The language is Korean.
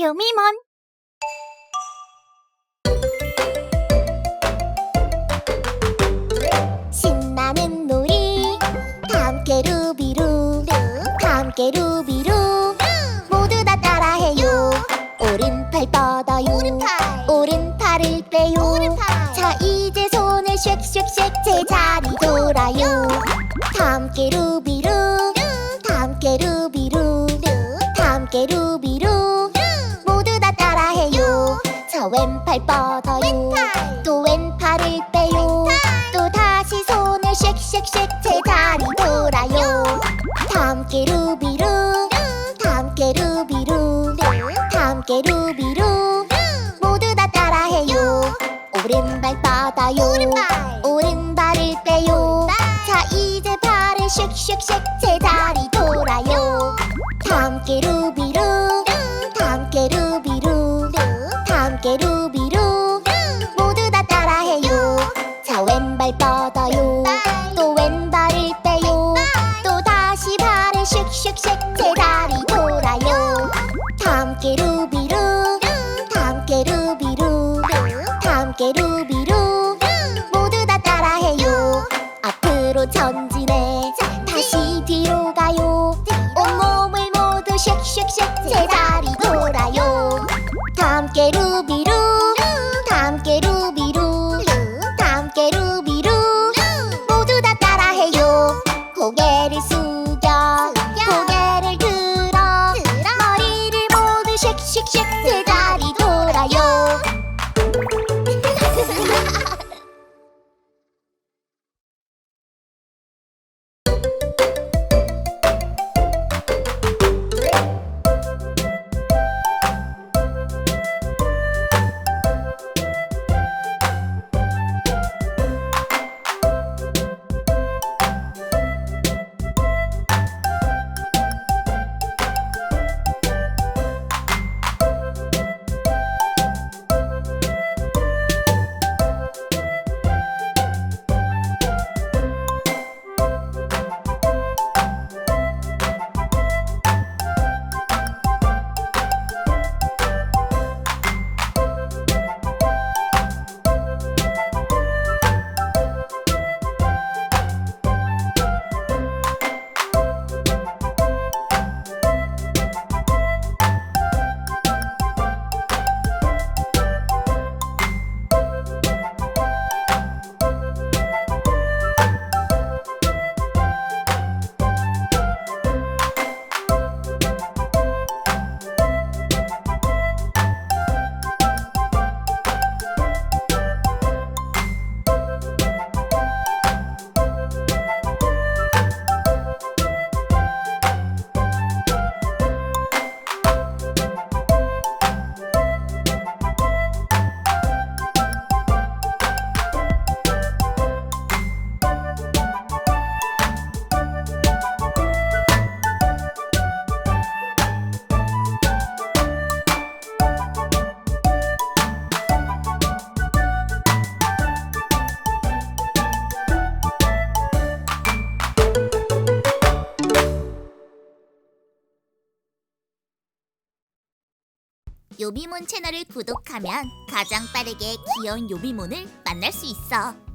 유미몬. 신나는 놀이. 다 함께 루비루. 다 함께 루비루. 모두 다 따라해요. 오른팔 뻗어요. 오른팔 을 빼요. 자 이제 손을 쉑쉑쉑 제자리 돌아요. 다 함께 루비루. 다 함께 루비루 왼팔 뻗어요. 또 왼팔을 빼요. 또 다시 손을 쉑쉑쉑 제자리 돌아요. 다 함께 루비루. 다 함께 루비루. 다 함께 루비루. 모두 다 따라해요. 오른발 뻗어요. 오른발을 빼요. 자 이제 발을 쉑쉑쉑 제자리 돌아요. 다 함께 루비 제자리 돌아요. 다 함께 루비루. 다 함께 루비루. 다 함께 루비루. 모두 다 따라해요. 앞으로 전진해. 다시 뒤로 가요. 온몸을 모두 쉑쉑쉑. 제자리 요비몬 채널을 구독하면 가장 빠르게 귀여운 요비몬을 만날 수 있어.